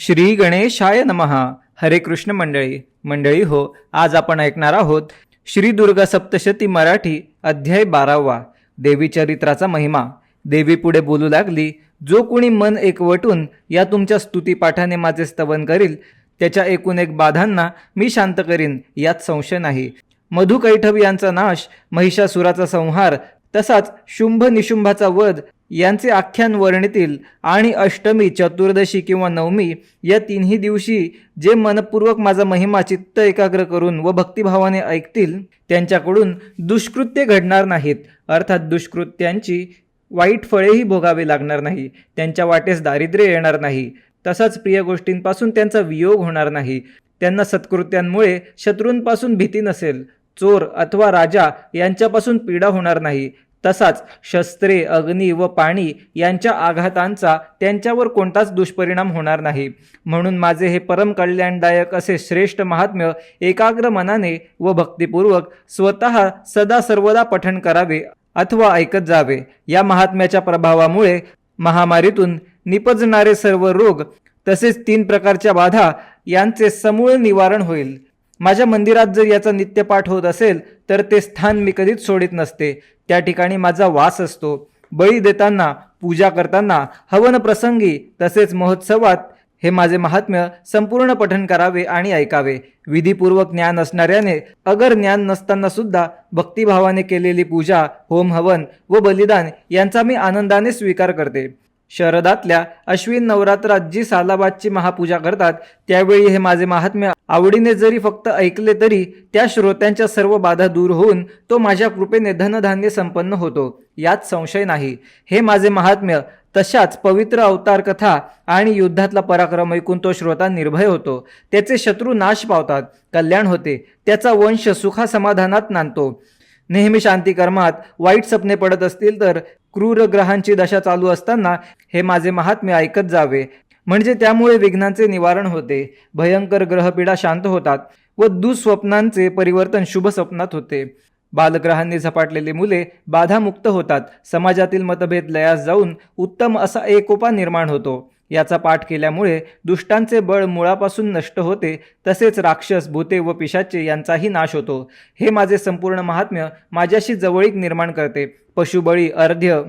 श्री गणेशाय नमहा हरे कृष्ण मंडळी. मंडळी हो आज आपण ऐकणार आहोत श्री दुर्गा सप्तशती मराठी अध्याय बारावा. देवी चरित्राचा महिमा. देवी पुढे बोलू लागली जो कोणी मन एकवटून या तुमच्या स्तुतीपाठाने माझे स्तवन करील त्याच्या एकूण एक बाधांना मी शांत करीन यात संशय नाही. मधु कैठव यांचा नाश महिषासुराचा संहार तसाच शुंभ निशुंभाचा वध यांचे आख्यान वर्णितील आणि अष्टमी चतुर्दशी किंवा नवमी या तिन्ही दिवशी जे मनपूर्वक माझा महिमा चित्त एकाग्र करून व भक्तिभावाने ऐकतील त्यांच्याकडून दुष्कृत्य घडणार नाहीत. अर्थात दुष्कृत्यांची वाईट फळेही भोगावे लागणार नाही. त्यांच्या वाटेस दारिद्र्य येणार नाही. तसाच प्रिय गोष्टींपासून त्यांचा वियोग होणार नाही. त्यांना सत्कृत्यांमुळे शत्रूंपासून भीती नसेल. चोर अथवा राजा यांच्यापासून पीडा होणार नाही. तसाच शस्त्रे अग्नी व पाणी यांच्या आघातांचा त्यांच्यावर कोणताच दुष्परिणाम होणार नाही. म्हणून माझे हे परम कल्याणदायक असे श्रेष्ठ महात्म्य एकाग्र मनाने व भक्तिपूर्वक स्वतः सदा सर्वदा पठण करावे अथवा ऐकत जावे. या महात्म्याच्या प्रभावामुळे महामारीतून निपजणारे सर्व रोग तसेच तीन प्रकारच्या बाधा यांचे समूळ निवारण होईल. माझ्या मंदिरात जर याचा नित्यपाठ होत असेल तर ते स्थान मी कधीच सोडित नसते. त्या ठिकाणी माझा वास असतो. बळी देताना पूजा करताना हवन प्रसंगी तसेच महोत्सवात हे माझे महात्म्य संपूर्ण पठन करावे आणि ऐकावे. विधीपूर्वक ज्ञान असणाऱ्याने अगर ज्ञान नसताना सुद्धा भक्तिभावाने केलेली पूजा होम हवन व बलिदान यांचा मी आनंदाने स्वीकार करते. शरदातल्या अश्विन नवरात्रात जी सालाबादची महापूजा करतात. त्यावेळी हे माझे महात्म्य आवडीने जरी फक्त ऐकले तरी त्या श्रोत्यांच्या सर्व बाधा दूर होऊन तो माझ्या कृपेने धनधान्य संपन्न होतो. यात संशय नाही. हे माझे महात्म्य तशाच पवित्र अवतार कथा आणि युद्धातला पराक्रम ऐकून तो श्रोता निर्भय होतो. त्याचे शत्रू नाश पावतात. कल्याण होते. त्याचा वंश सुखा समाधानात नांदतो. नेहमी शांतिकर्मात वाईट सपने पडत असतील तर क्रूर ग्रहांची दशा चालू असताना हे माझे महात्म्य ऐकत जावे. म्हणजे त्यामुळे विघ्नांचे निवारण होते. भयंकर ग्रहपीडा शांत होतात व दुःस्वप्नांचे परिवर्तन शुभ स्वप्नात होते. बालग्रहांनी झपाटलेली मुले बाधामुक्त होतात. समाजातील मतभेद लयास जाऊन उत्तम असा एकोपा निर्माण होतो. याचा पाठ केल्यामुळे दुष्टांचे बळ मुळापासून नष्ट होते तसेच राक्षस भूते व पिशाचे यांचाही नाश होतो. हे माझे संपूर्ण महात्म्य माझ्याशी जवळीक निर्माण करते. पशुबळी अर्ध्य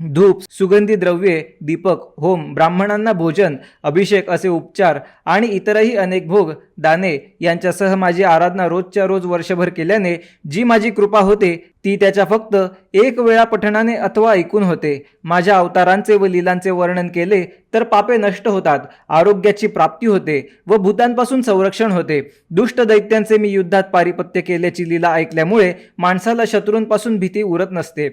धूप सुगंधी द्रव्ये दीपक होम ब्राह्मणांना भोजन अभिषेक असे उपचार आणि इतरही अनेक भोग दाने यांच्यासह माझी आराधना रोजच्या रोज वर्षभर केल्याने जी माझी कृपा होते ती त्याच्या फक्त एक वेळा पठणाने अथवा ऐकून होते. माझ्या अवतारांचे व लीलांचे वर्णन केले तर पापे नष्ट होतात आरोग्याची प्राप्ती होते व भूतांपासून संरक्षण होते. दुष्ट दैत्यांचे मी युद्धात पारिपत्य केल्याची लीला ऐकल्यामुळे माणसाला शत्रूंपासून भीती उरत नसते.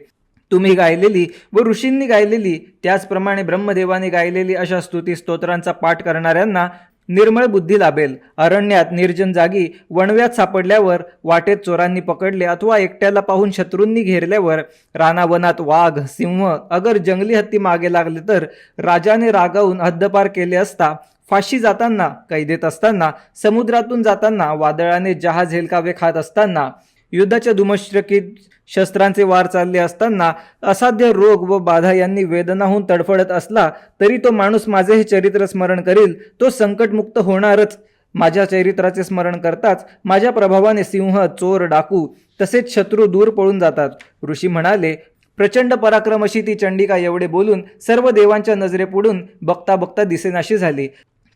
तुम्ही गायलेली व ऋषींनी गायलेली त्याचप्रमाणे ब्रह्मदेवाने गायलेली अशा स्तुती स्तोत्रांचा पाठ करणाऱ्यांना निर्मळ बुद्धी लाभेल. अरण्यात निर्जन जागी वणव्यात सापडल्यावर वाटेत चोरांनी पकडले अथवा एकट्याला पाहून शत्रूंनी घेरल्यावर रानावनात वाघ सिंह अगर जंगली हत्ती मागे लागले तर राजाने रागावून हद्दपार केले असता फाशी जाताना कैदेत असताना समुद्रातून जाताना वादळाने जहाज हेलकावे खात असताना युद्धाच्या धुमश्रकीत शस्त्रांचे वार चालले असताना असाध्य रोग व बाधा यांनी वेदनाहून तडफडत असला तरी तो माणूस माझे हे चरित्र स्मरण करील. तो संकटमुक्त होणारच. माझ्या चरित्राचे स्मरण करताच माझ्या प्रभावाने सिंह चोर डाकू तसेच शत्रू दूर पळून जातात. ऋषी म्हणाले प्रचंड पराक्रम अशी ती चंडिका एवढे बोलून सर्व देवांच्या नजरेपुढून बघता बघता दिसेनाशी झाली.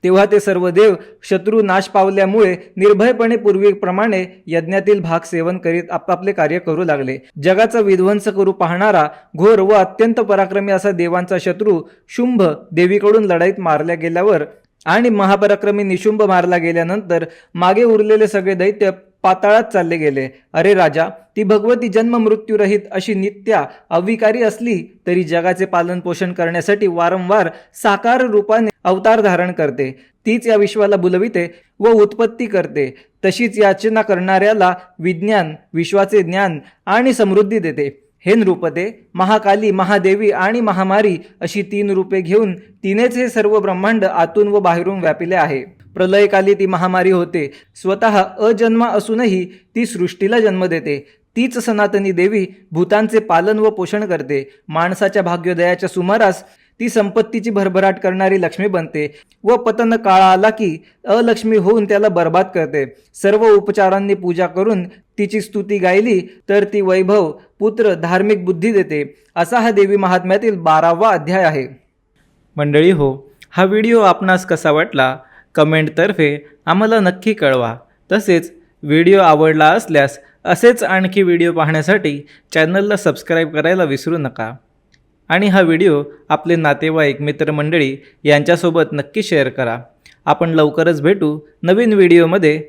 तेव्हा ते सर्व देव शत्रू नाश पावल्यामुळे निर्भयपणे पूर्वीप्रमाणे यज्ञातील भाग सेवन करीत आपापले कार्य करू लागले. जगाचा विध्वंस करू पाहणारा घोर व अत्यंत पराक्रमी असा देवांचा शत्रू शुंभ देवीकडून लढाईत मारल्या गेल्यावर आणि महापराक्रमी निशुंभ मारला गेल्यानंतर मागे उरलेले सगळे दैत्य पाताळात चालले गेले. अरे राजा ती भगवती जन्म मृत्यूरहित अशी नित्या अविकारी असली तरी जगाचे पालन पोषण करण्यासाठी वारंवार साकार रूपाने अवतार धारण करते. तीच या विश्वाला बुलविते व उत्पत्ती करते. तशीच याचना करणाऱ्याला विज्ञान विश्वाचे ज्ञान आणि समृद्धी देते. हे नृपते महाकाली महादेवी आणि महामारी अशी तीन रूपे घेऊन तिनेच हे सर्व ब्रह्मांड आतून व बाहेरून व्यापिले आहे. प्रलयकाली ती महामारी होते. स्वतः अजन्मा असूनही ती सृष्टीला जन्म देते. तीच सनातनी देवी भूतांचे पालन व पोषण करते. माणसाच्या भाग्योदयाच्या सुमारास ती संपत्तीची भरभराट करणारी लक्ष्मी बनते व पतन काळा आला की अलक्ष्मी होऊन त्याला बर्बाद करते. सर्व उपचारांनी पूजा करून तिची स्तुती गायली तर ती वैभव पुत्र धार्मिक बुद्धी देते. असा हा देवी महात्म्यातील बारावा अध्याय आहे. मंडळी हो हा व्हिडिओ आपणास कसा वाटला? कमेंटतर्फे आम्हाला नक्की कळवा. तसेच व्हिडिओ आवडला असल्यास असेच आणखी व्हिडिओ पाहण्यासाठी चॅनलला सबस्क्राईब करायला विसरू नका. आणि हा व्हिडिओ आपले नातेवाईक मित्रमंडळी यांच्यासोबत नक्की शेअर करा. आपण लवकरच भेटू नवीन व्हिडिओमध्ये.